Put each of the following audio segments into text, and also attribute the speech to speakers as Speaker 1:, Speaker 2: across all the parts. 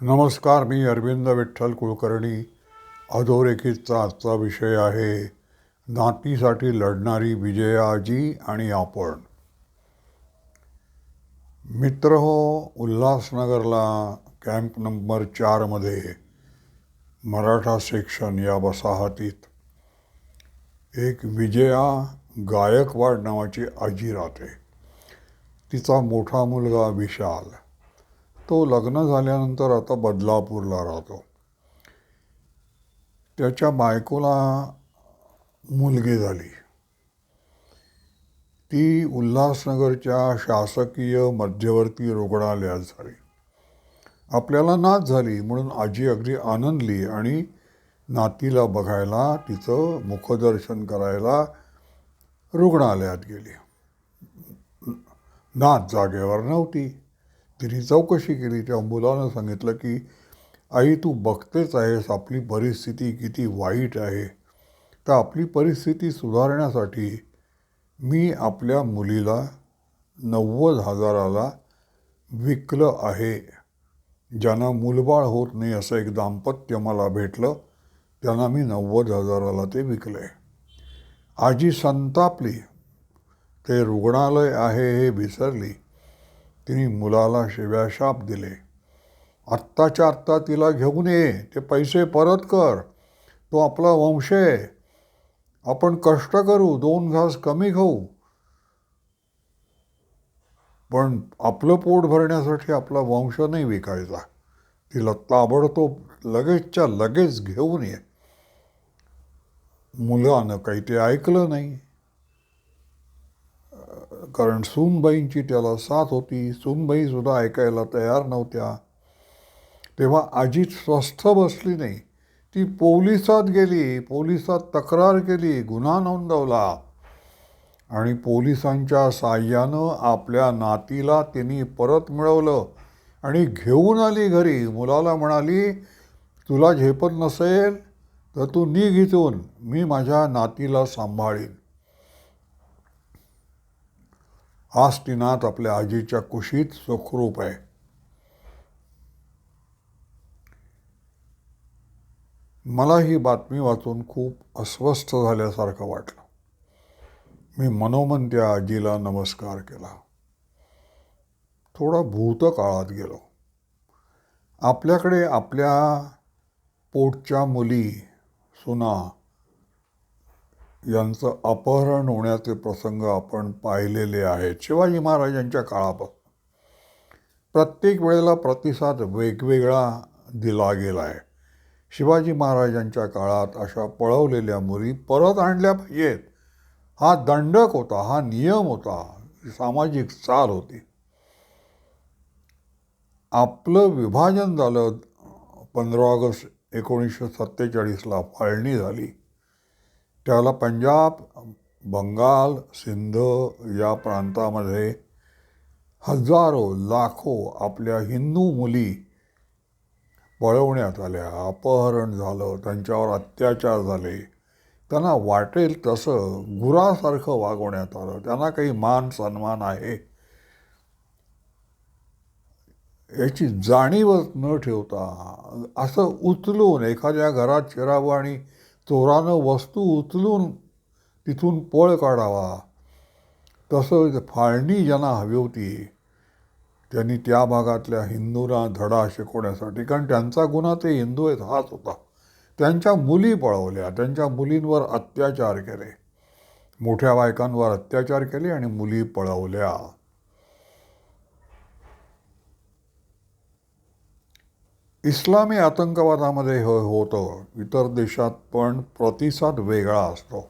Speaker 1: नमस्कार मी अरविंद विठ्ठल कुलकर्णी. अधोरेखितचा आजचा विषय आहे नातीसाठी लढणारी विजयाजी आणि आपण. मित्र हो उल्हासनगरला कॅम्प नंबर चारमध्ये मराठा सेक्शन या वसाहतीत एक विजया गायकवाड नावाची आजी राहते. तिचा मोठा मुलगा विशाल. तो लग्न झाल्यानंतर आता बदलापूरला राहतो. त्याच्या बायकोला मुलगी झाली. ती उल्हासनगरच्या शासकीय मध्यवर्ती रुग्णालयात झाली. आपल्याला नाच झाली म्हणून आजी अगदी आनंदली आणि नातीला बघायला तिचं मुखदर्शन करायला रुग्णालयात गेली. नात जागेवर नव्हती. तिने चौकशी केली त्या मुलानं सांगितलं की आई तू बघतेच आहेस आपली परिस्थिती किती वाईट आहे. तर आपली परिस्थिती सुधारण्यासाठी मी आपल्या मुलीला नव्वद हजाराला विकलं आहे. ज्यांना मुलबाळ होत नाही असं एक दाम्पत्य मला भेटलं त्यांना मी नव्वद हजाराला ते विकलं. आहे आजी संतापली. ते रुग्णालय आहे हे विसरली. तिने मुलाला शिव्याशाप दिले. आत्ताच्या आत्ता तिला घेऊन ये ते पैसे परत कर. तो आपला वंश आहे. आपण कष्ट करू दोन घास कमी खाऊ. पण आपलं पोट भरण्यासाठी आपला वंश नाही विकायचा. तिला ताबडतोब लगेचच्या लगेच घेऊन ये. मुलानं काही ते ऐकलं नाही. कारण सूनबाईंची त्याला साथ होती. सूनबाईसुद्धा ऐकायला तयार नव्हत्या. तेव्हा आजी स्वस्थ बसली नाही. ती पोलिसात गेली. पोलिसात तक्रार केली. गुन्हा नोंदवला. आणि पोलिसांच्या साह्यानं आपल्या नातीला तिने परत मिळवलं. आणि घेऊन आली घरी. मुलाला म्हणाली तुला झेपत नसेल तर तू निघ इथून. मी माझ्या नातीला सांभाळीन. आज आपल्या आजीच्या कुशीत सुखरूप आहे. मला ही बातमी वाचून खूप अस्वस्थ झाल्यासारखं वाटलं. मी मनोमन त्या आजीला नमस्कार केला. थोडा भूतकाळात गेलो. आपल्याकडे आपल्या पोटच्या मुली सुना यांचं अपहरण होण्याचे प्रसंग आपण पाहिलेले आहेत. शिवाजी महाराजांच्या काळापासून. प्रत्येक वेळेला प्रतिसाद वेगवेगळा दिला गेला आहे. शिवाजी महाराजांच्या काळात अशा पळवलेल्या मुली परत आणल्या पाहिजेत. हा दंडक होता हा नियम होता सामाजिक चाल होती. आपलं विभाजन झालं पंधरा ऑगस्ट एकोणीसशे सत्तेचाळीसला फाळणी झाली. त्याला पंजाब बंगाल सिंध या प्रांतामध्ये हजारो लाखो आपल्या हिंदू मुली पळवण्यात आल्या. अपहरण झालं त्यांच्यावर अत्याचार झाले. त्यांना वाटेल तसं गुरासारखं वागवण्यात आलं. त्यांना काही मान सन्मान आहे. याची जाणीवच न ठेवता असं उचलून एखाद्या घरात शिरावं आणि चोरानं वस्तू उचलून तिथून पळ काढावा. तसं फाळणी ज्यांना हवी होती त्यांनी त्या भागातल्या हिंदूंना धडा शिकवण्यासाठी कारण त्यांचा गुन्हा ते हिंदू आहेत हाच होता. त्यांच्या मुली पळवल्या त्यांच्या मुलींवर अत्याचार केले. मोठ्या बायकांवर अत्याचार केले आणि मुली पळवल्या. इस्लामी आतंकवादामध्ये हो होतं. इतर देशात पण प्रतिसाद वेगळा असतो.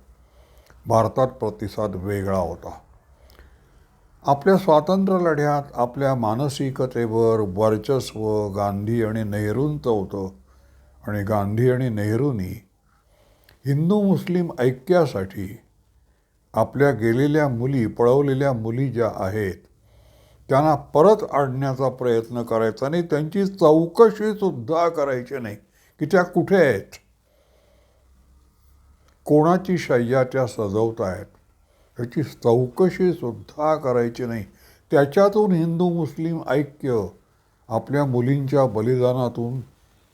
Speaker 1: भारतात प्रतिसाद वेगळा होता. आपल्या स्वातंत्र्य लढ्यात आपल्या मानसिकतेवर वर्चस्व गांधी आणि नेहरूंचं होतं. आणि गांधी आणि नेहरूंनी हिंदू मुस्लिम ऐक्यासाठी आपल्या गेलेल्या मुली पळवलेल्या मुली ज्या आहेत त्यांना परत आणण्याचा प्रयत्न करायचा नाही त्यांची चौकशीसुद्धा करायची नाही. की त्या कुठे आहेत? कोणाची शय्या त्या सजवत आहेत ह्याची चौकशीसुद्धा करायची नाही. त्याच्यातून हिंदू मुस्लिम ऐक्य आपल्या मुलींच्या बलिदानातून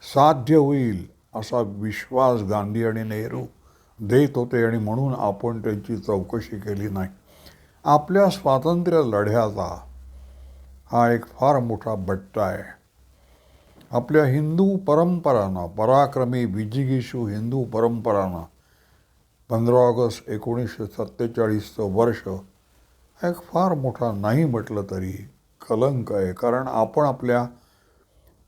Speaker 1: साध्य होईल असा विश्वास गांधी आणि नेहरू देत होते आणि म्हणून आपण त्यांची चौकशी केली नाही. आपल्या स्वातंत्र्य लढ्याचा हा एक फार मोठा बट्टा आहे. आपल्या हिंदू परंपरांना पराक्रमी विजिगीषू हिंदू परंपरांना पंधरा ऑगस्ट एकोणीसशे सत्तेचाळीसचं वर्ष हा एक फार मोठा नाही म्हटलं तरी कलंक आहे. कारण आपण आपल्या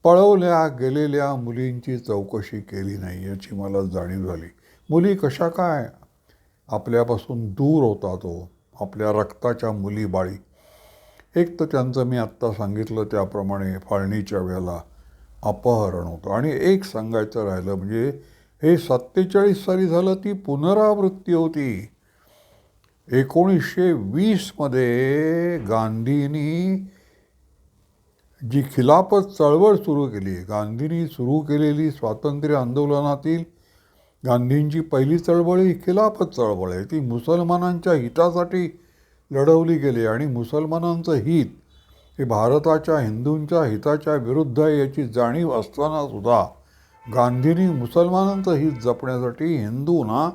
Speaker 1: पळवल्या गेलेल्या मुलींची चौकशी केली नाही याची मला जाणीव झाली. मुली कशा काय? आपल्यापासून दूर होता तो. आपल्या रक्ताच्या मुली बाळी एक तर त्यांचं मी आत्ता सांगितलं त्याप्रमाणे फाळणीच्या वेळेला अपहरण होतं. आणि एक सांगायचं राहिलं म्हणजे हे सत्तेचाळीस साली झालं ती पुनरावृत्ती होती. एकोणीसशे वीसमध्ये गांधींनी जी खिलाफत चळवळ सुरू केली गांधींनी सुरू केलेली स्वातंत्र्य आंदोलनातील गांधींची पहिली चळवळ ही खिलाफत चळवळ आहे. ती मुसलमानांच्या हितासाठी लढवली गेली आणि मुसलमानांचं हित हे भारताच्या हिंदूंच्या हिताच्या विरुद्ध याची जाणीव असताना सुद्धा गांधींनी मुसलमानांचं हित जपण्यासाठी हिंदूंना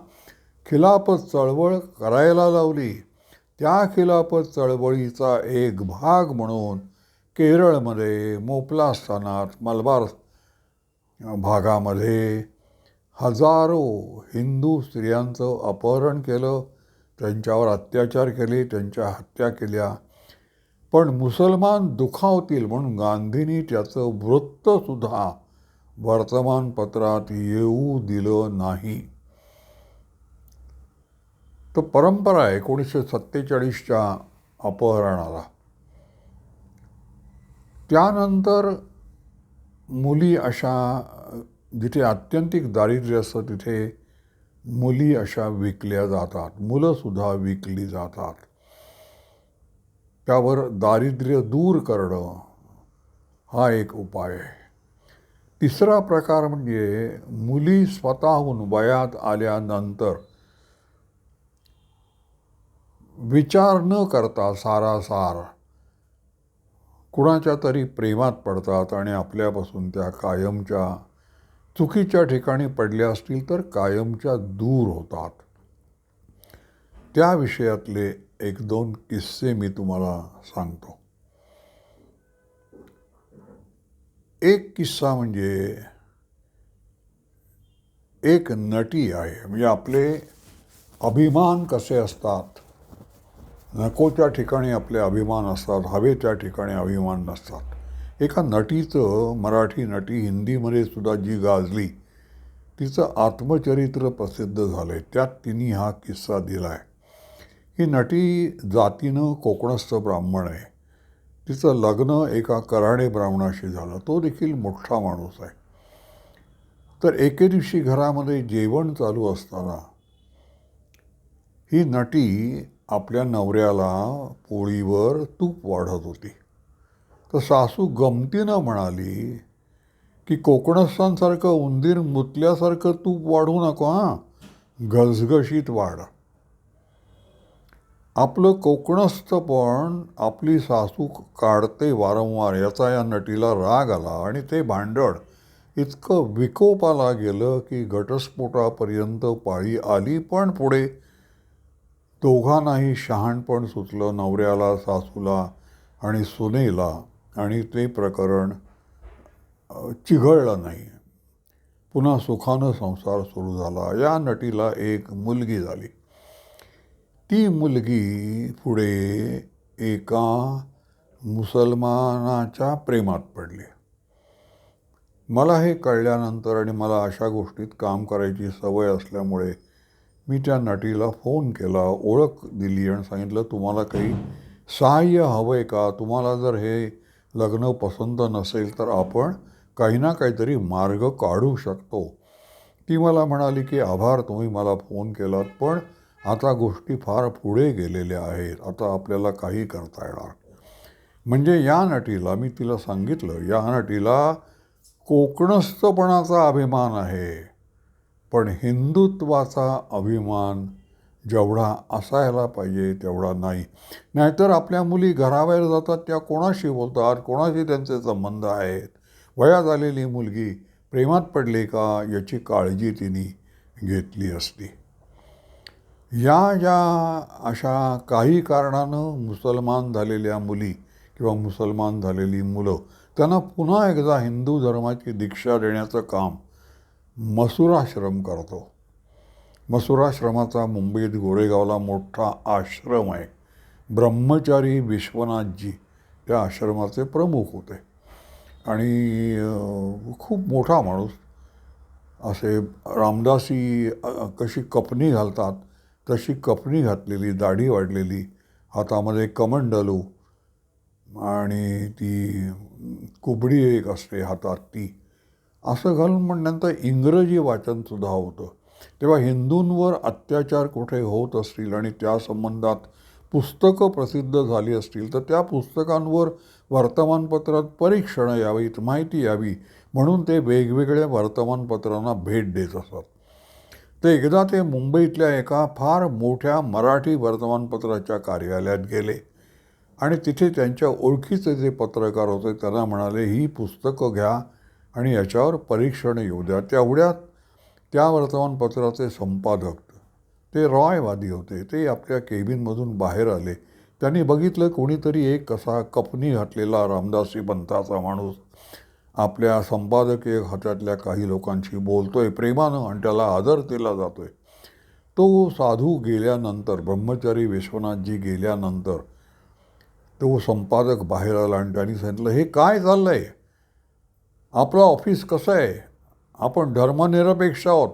Speaker 1: खिलाफत चळवळ करायला लावली. त्या खिलाफत चळवळीचा एक भाग म्हणून केरळमध्ये मोपलास्थानात मलबार भागामध्ये हजारो हिंदू स्त्रियांचं अपहरण केलं. त्यांच्यावर अत्याचार केले त्यांच्या हत्या केल्या. पण मुसलमान दुखावतील म्हणून गांधींनी त्याचं वृत्तसुद्धा वर्तमानपत्रात येऊ दिलं नाही. तो परंपरा आहे एकोणीसशे सत्तेचाळीसच्या अपहरणाला. त्यानंतर मुली अशा जिथे आत्यंतिक दारिद्र्य असतं तिथे मुली अशा विकल्या जातात मुलंसुद्धा विकली जातात. त्यावर दारिद्र्य दूर करणं हा एक उपाय आहे. तिसरा प्रकार म्हणजे मुली स्वतःहून वयात आल्यानंतर विचार न करता सारासार कुणाच्या तरी प्रेमात पडतात आणि आपल्यापासून त्या कायमच्या चुकीच्या ठिकाणी पडल्या असतील तर कायमच्या दूर होतात. त्या विषयातले एक दोन किस्से मी तुम्हाला सांगतो. एक किस्सा म्हणजे एक नटी आहे. म्हणजे आपले अभिमान कसे असतात? नकोच्या ठिकाणी आपले अभिमान असतात हवे त्या ठिकाणी अभिमान नसतात. एका नटीचं मराठी नटी हिंदीमध्ये सुद्धा जी गाजली तिचं आत्मचरित्र प्रसिद्ध झालं आहे त्यात तिने हा किस्सा दिला आहे ही नटी जातीनं कोकणस्थ ब्राह्मण आहे. तिचं लग्न एका कराडे ब्राह्मणाशी झालं. तो देखील मोठा माणूस आहे. तर एके दिवशी घरामध्ये जेवण चालू असताना ही नटी आपल्या नवऱ्याला पोळीवर तूप वाढत होती. तर सासू गमतीनं म्हणाली की कोकणस्थांसारखं उंदीर मुतल्यासारखं तूप वाढू नको हां? घसघशीत वाढ. आपलं कोकणस्थ पण आपली सासू काढते वारंवार याचा या नटीला राग आला आणि ते भांडण इतकं विकोपाला गेलं की घटस्फोटापर्यंत पाळी आली पण पुढे. दोघांनाही शहाणपण सुचलं नवऱ्याला सासूला आणि सुनेला. आणि ते प्रकरण चिघळलं नाही. पुन्हा सुखानं संसार सुरू झाला. या नटीला एक मुलगी झाली. ती मुलगी पुढे एका मुसलमानाच्या प्रेमात पडली. मला हे कळल्यानंतर आणि मला अशा गोष्टीत काम करायची सवय असल्यामुळे मी त्या नटीला फोन केला ओळख दिली आणि सांगितलं तुम्हाला काही सहाय्य हवं आहे का? तुम्हाला जर हे लग्न पसंत नसेल तर आपण काही ना काहीतरी मार्ग काढू शकतो. ती मला म्हणाली की आभार तुम्ही मला फोन केलात पण आता गोष्टी फार पुढे गेलेल्या आहेत. आता आपल्याला काही करता येणार. म्हणजे या नटीला मी तिला सांगितलं या नटीला कोकणस्थपणाचा अभिमान आहे पण हिंदुत्वाचा अभिमान जेवढा असायला पाहिजे तेवढा नाही. नाहीतर आपल्या मुली घराबाहेर जातात त्या कोणाशी बोलतात कोणाशी त्यांचे संबंध आहेत? वयात आलेली मुलगी प्रेमात पडली का याची काळजी तिने घेतली असती. या ज्या अशा काही कारणानं मुसलमान झालेल्या मुली किंवा मुसलमान झालेली मुलं त्यांना पुन्हा एकदा हिंदू धर्माची दीक्षा देण्याचं काम मसुराश्रम करतो. मसुराश्रमाचा मुंबईत गोरेगावला मोठा आश्रम आहे. ब्रह्मचारी विश्वनाथजी त्या आश्रमाचे प्रमुख होते. आणि खूप मोठा माणूस. असे रामदासी कशी कपनी घालतात तशी कपनी घातलेली दाढी वाढलेली हातामध्ये कमंडलू आणि ती कुबडी एक असते हातात ती. असं घालून म्हणण्यानंतर इंग्रजी वाचनसुद्धा होतं. तेव्हा हिंदूंवर अत्याचार कुठे होत असतील आणि त्या संबंधात पुस्तकं प्रसिद्ध झाली असतील तर त्या पुस्तकांवर वर्तमानपत्रात परीक्षणं यावीत माहिती यावी म्हणून ते वेगवेगळ्या वर्तमानपत्रांना भेट देत असतात. ते एकदा ते मुंबईतल्या एका फार मोठ्या मराठी वर्तमानपत्राच्या कार्यालयात गेले आणि तिथे त्यांच्या ओळखीचे जे पत्रकार होते त्यांना म्हणाले ही पुस्तकं घ्या आणि याच्यावर परीक्षण येऊ द्या. तेवढ्यात त्या वर्तमानपत्राचे संपादक ते रॉयवादी होते. ते आपल्या केबिनमधून बाहेर आले. त्यांनी बघितलं कोणीतरी एक कसा कपनी घातलेला रामदासी पंथाचा माणूस. आपल्या संपादकीय खात्यातल्या काही लोकांशी बोलतोय. प्रेमानं आणि त्याला आदर केला जातोय. तो साधू गेल्यानंतर ब्रह्मचारी विश्वनाथजी गेल्यानंतर तो संपादक बाहेर आला आणि त्यांनी सांगितलं हे काय चाललं आहे आपलं ऑफिस कसं आहे? आपण धर्मनिरपेक्ष आहोत.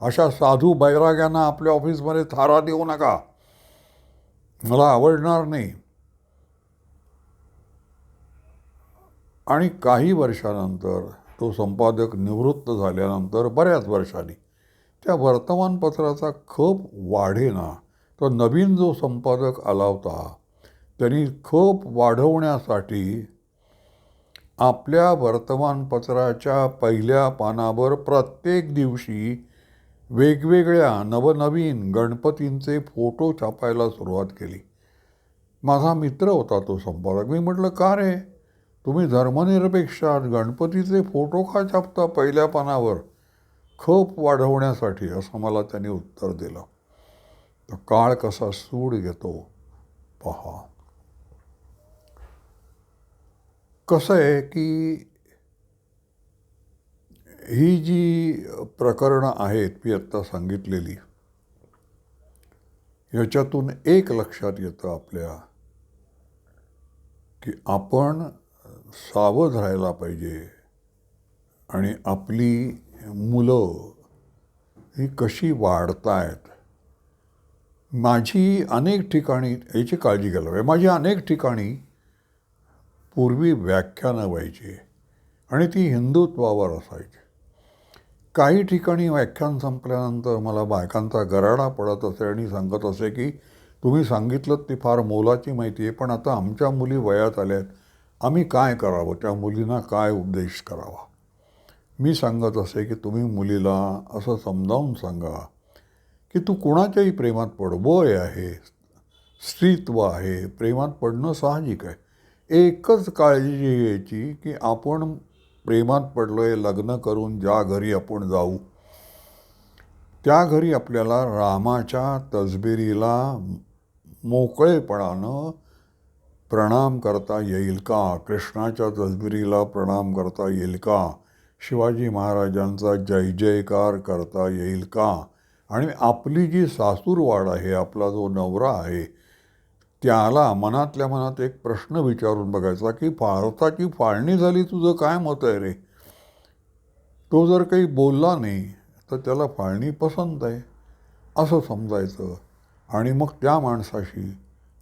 Speaker 1: अशा साधू बैराग्यांना आपल्या ऑफिसमध्ये थारा देऊ नका. मला आवडणार नाही. आणि काही वर्षानंतर तो संपादक निवृत्त झाल्यानंतर बऱ्याच वर्षांनी त्या वर्तमानपत्राचा खप वाढेना. तो नवीन जो संपादक आला होता त्यांनी खप वाढवण्यासाठी आपल्या वर्तमानपत्राच्या पहिल्या पानावर प्रत्येक दिवशी वेगवेगळ्या नवनवीन गणपतींचे फोटो छापायला सुरुवात केली. माझा मित्र होता तो संपादक. मी म्हटलं का रे? तुम्ही धर्मनिरपेक्ष आहात गणपतीचे फोटो का छापता पहिल्या पानावर? खप वाढवण्यासाठी असं मला त्यांनी उत्तर दिलं. तर काळ कसा सूड घेतो पहा. कसं आहे की ही जी प्रकरणं आहेत मी आत्ता सांगितलेली याच्यातून एक लक्षात येतं आपल्या की आपण सावध राहायला पाहिजे आणि आपली मुलं ही कशी वाढतायत. माझी अनेक ठिकाणी याची काळजी घ्यायला पाहिजे माझी अनेक ठिकाणी पूर्वी व्याख्यानं व्हायची आणि ती हिंदुत्वावर असायची. काही ठिकाणी व्याख्यान संपल्यानंतर मला बायकांचा गराडा पडत असे आणि सांगत असे की तुम्ही सांगितलं ती फार मोलाची माहिती आहे पण आता आमच्या मुली वयात आल्या आहेत आम्ही काय करावं? त्या मुलींना काय उपदेश करावा? मी सांगत असे की तुम्ही मुलीला असं समजावून सांगा की तू कुणाच्याही प्रेमात पड वय आहे. स्त्रीत्व आहे. प्रेमात पडणं साहजिक आहे. एकच काळजी घ्यायची की आपण प्रेमात पडलो आहे लग्न करून ज्या घरी आपण जाऊ त्या घरी आपल्याला रामाच्या तसबिरीला मोकळेपणानं प्रणाम करता येईल का? कृष्णाच्या तसबिरीला प्रणाम करता येईल का? शिवाजी महाराजांचा जय जयकार करता येईल का? आणि आपली जी सासूरवाड आहे आपला जो नवरा आहे त्याला मनातल्या मनात एक प्रश्न विचारून बघायचा की भारताची फाळणी झाली तुझं काय मत आहे रे? तो जर काही बोलला नाही तर त्याला फाळणी पसंत आहे असं समजायचं. आणि मग त्या माणसाशी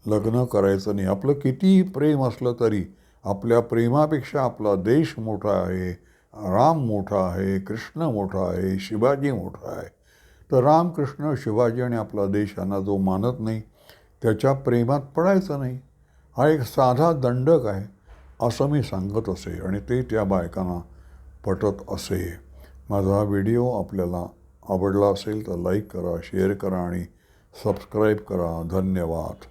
Speaker 1: लग्न करायचं नाही. आपलं कितीही प्रेम असलं तरी आपल्या प्रेमापेक्षा आपला देश मोठा आहे राम मोठा आहे कृष्ण मोठा आहे शिवाजी मोठा आहे. तर रामकृष्ण शिवाजी आणि आपला देश यांना जो मानत नाही त्याच्या प्रेमात पडायचं नाही. हा एक साधा दंडक आहे असं मी सांगत असे आणि ते त्या बायकांना पटत असे. माझा व्हिडिओ आपल्याला आवडला असेल तर लाईक करा शेअर करा आणि सबस्क्राईब करा. धन्यवाद.